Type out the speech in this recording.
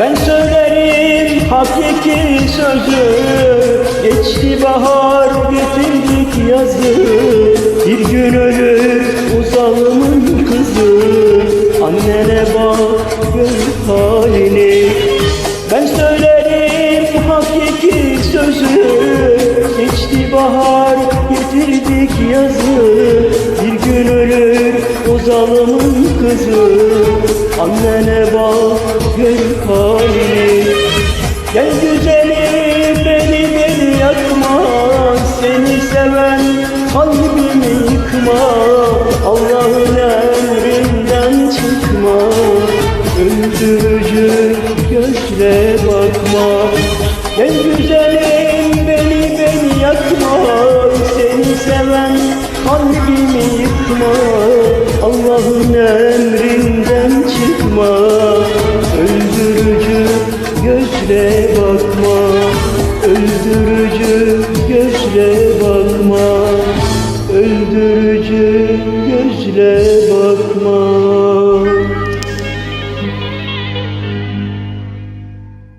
Ben söylerim hakiki sözü. Geçti bahar getirdik yazı. Bir gün ölür uzalımın kızı. Annene bak gör halini Ben söylerim hakiki sözü. Geçti bahar getirdik yazı. Bir gün ölür uzalımın kızı Annene bak gör halini Gel güzelim beni beni yakma Seni seven kalbimi yıkma. Allah'ın emrinden çıkma Öldürücü gözle bakma. Gel güzelim gözle bakma Öldürücü gözle bakma. Öldürücü gözle bakma